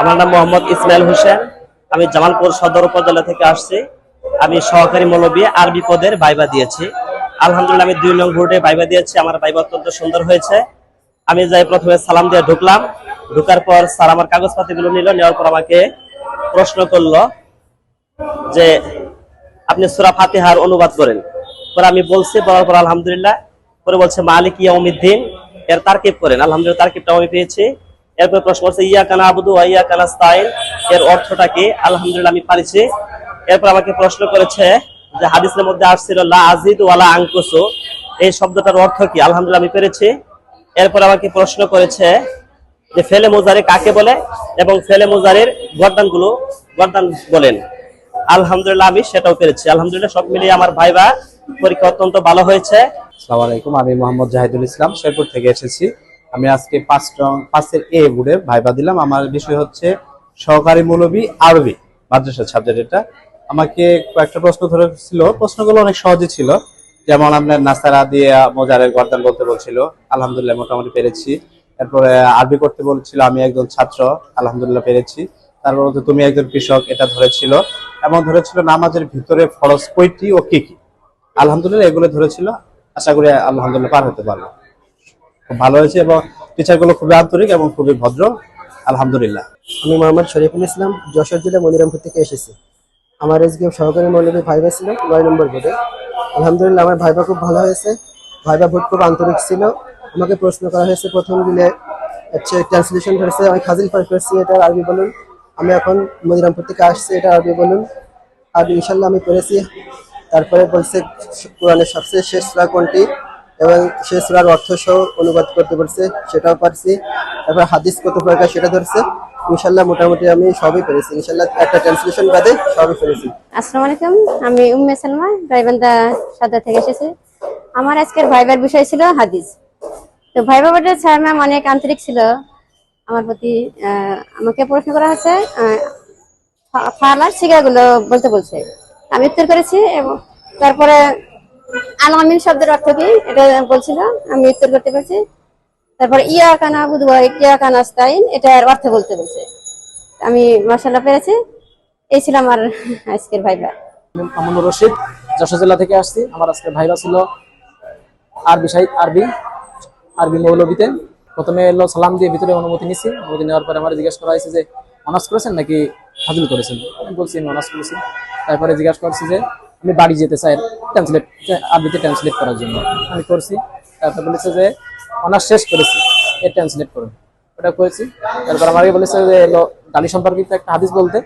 আমার নাম মোহাম্মদ ইসমাইল হোসেন। আমি জামালপুর সদর উপজেলা থেকে আসছি। আমি সহকারী মৌলবী আরবি পদের বাইবা দিয়েছি। আলহামদুলিল্লাহ, আমি দুই নং ভোটে বাইবা দিয়েছি। আমার বাইবা অত্যন্ত সুন্দর হয়েছে। আমি যাই প্রথমে সালাম দিয়ে ঢুকলাম। ঢুকার পর স্যার আমার কাগজপাতিগুলো নিল, নেওয়ার পর আমাকে প্রশ্ন করল যে, আপনি সুরা ফাতিহার অনুবাদ করেন। পরে আমি বলছি, বলার পর আলহামদুলিল্লাহ। পরে বলছে, মালিক ইয়াউমিদ্দিন, এর তারকিব করেন। আলহামদুলিল্লাহ তারকিবটা আমি পেয়েছি। এরপর প্রশ্ন করছে ইয়া কানা আবুদু ইয়া কানা স্তাইন এর অর্থটা কি? আলহামদুলিল্লাহ, আমি পারিছি। এরপর আমাকে প্রশ্ন করেছে যে হাদিসের মধ্যে আসছিল, লা আজিদ ওয়ালা আঙ্কুসু এই শব্দটার অর্থ কি? আলহামদুলিল্লাহ, আমি পেরেছি। এরপর আমাকে প্রশ্ন করেছে যে ফেলে মোজারে কাকে বলে এবং ফেলে মোজারের গর্দানগুলো, গর্দান বলেন। আলহামদুলিল্লাহ, আমি সেটাও পেরেছি। আলহামদুলিল্লাহ, সব মিলিয়ে আমার ভাইবা পরীক্ষা অত্যন্ত ভালো হয়েছে। আসসালামু আলাইকুম, আমি মোহাম্মদ জাহিদুল ইসলাম, শেরপুর থেকে এসেছি। আমি আজকে পাঁচ পাঁচের এ বুড়ে ভাইবা দিলাম। আমার বিষয় হচ্ছে সহকারী মৌলবী আরবি মাদ্রাসা সাবজেক্ট এটা। আমাকে কয়েকটা প্রশ্ন ধরেছিল। প্রশ্নগুলো অনেক সহজে ছিল। যেমন আপনার নাসারা দিয়ে মোজারের গর্দান বলতে বলছিল। আলহামদুলিল্লাহ মোটামুটি পেরেছি। তারপরে আরবি করতে বলছিল, আমি একজন ছাত্র, আলহামদুলিল্লাহ পেরেছি। তারপর হচ্ছে তুমি একজন কৃষক এটা ধরেছিল। এবং ধরেছিল নামাজের ভিতরে ফরজ কয়টি ও কি কি। আলহামদুলিল্লাহ এগুলো ধরেছিল। আশা করি আলহামদুলিল্লাহ পার হতে পারব খুব ভালো হয়েছে এবং টিচারগুলো খুবই আন্তরিক এবং খুবই ভদ্র। আলহামদুলিল্লাহ। আমি মোহাম্মদ শরীফুল ইসলাম, যশোর জেলা মনিরামপুর থেকে এসেছি। আমার এসকে সহকারী মৌলবী ভাইবা ছিল নয় নম্বর বোর্ডে। আলহামদুলিল্লাহ, আমার ভাইবা খুব ভালো হয়েছে। ভাইবা ভোট খুব আন্তরিক ছিল। আমাকে প্রশ্ন করা হয়েছে, প্রথম দিনে হচ্ছে ট্রান্সলেশন করেছে আমি খাজিল পার করছি এটা আরবি বলুন। আমি এখন মনিরামপুর থেকে আসছি, এটা আরবি বলুন। আর ইনশাল্লাহ আমি করেছি। তারপরে বলছে, কোরআনের সবচেয়ে শেষ কোনটি? এবং শেষ সূরার অর্থ সহ অনুবাদ করতে বলছে, সেটাও পারছি। তারপর হাদিস কত প্রকার সেটা ধরছে। ইনশাল্লাহ মোটামুটি আমি সবই পেরেছি। ইনশাল্লাহ একটা ট্রান্সলেশন বাদে সবই পেরেছি। আসসালামু আলাইকুম, আমি উম্মে সালমা গাইবান্ধা সাদা থেকে এসেছি। আমার আজকের ভাইবার বিষয় ছিল হাদিস। তো ভাইবা বোর্ডের স্যার ম্যাম অনেক আন্তরিক ছিল। আমার প্রতি আমাকে প্রশ্ন করা হচ্ছে ফালার শিকাগুলো বলতে বলছে। আমি উত্তর করেছি এবং তারপরে আলামিন শব্দের অর্থ কি? এটা বলছিল, আমি উত্তর করতে পারছি। তারপরে ইয়া কানা বুধবা ইয়া কানা স্তাইন এটার অর্থ বলতে বলছে। আমি মশালা পেরেছি। এই ছিল আমার আজকের ভাইবা। মামুনুর রশিদ, যশোর জেলা থেকে আসছি। আমার আজকে ভাইবা ছিল আরবি সাহিত্য আরবি আরবি মৌলবীতে প্রথমে এলো সালাম দিয়ে ভিতরে অনুমতি নিছি। অনুমতি নেওয়ার পরে আমার জিজ্ঞাসা করা হয়েছে যে, অনার্স করেছেন নাকি হাজিল করেছেন? বলছি, আমি অনার্স করেছি। তারপরে জিজ্ঞাসা করছি যে আমি বাড়ি যেতে চাই ট্রান্সলেট আরবিতে ট্রান্সলেট করার জন্য। আমি করছি, তারপর বলেছে যে অনার্স শেষ করেছি, এ ট্রান্সলেট করুন ওটা করেছি, তারপর আমাকে বলেছে যে এলো গালি সম্পর্কিত একটা হাদিস বলতে।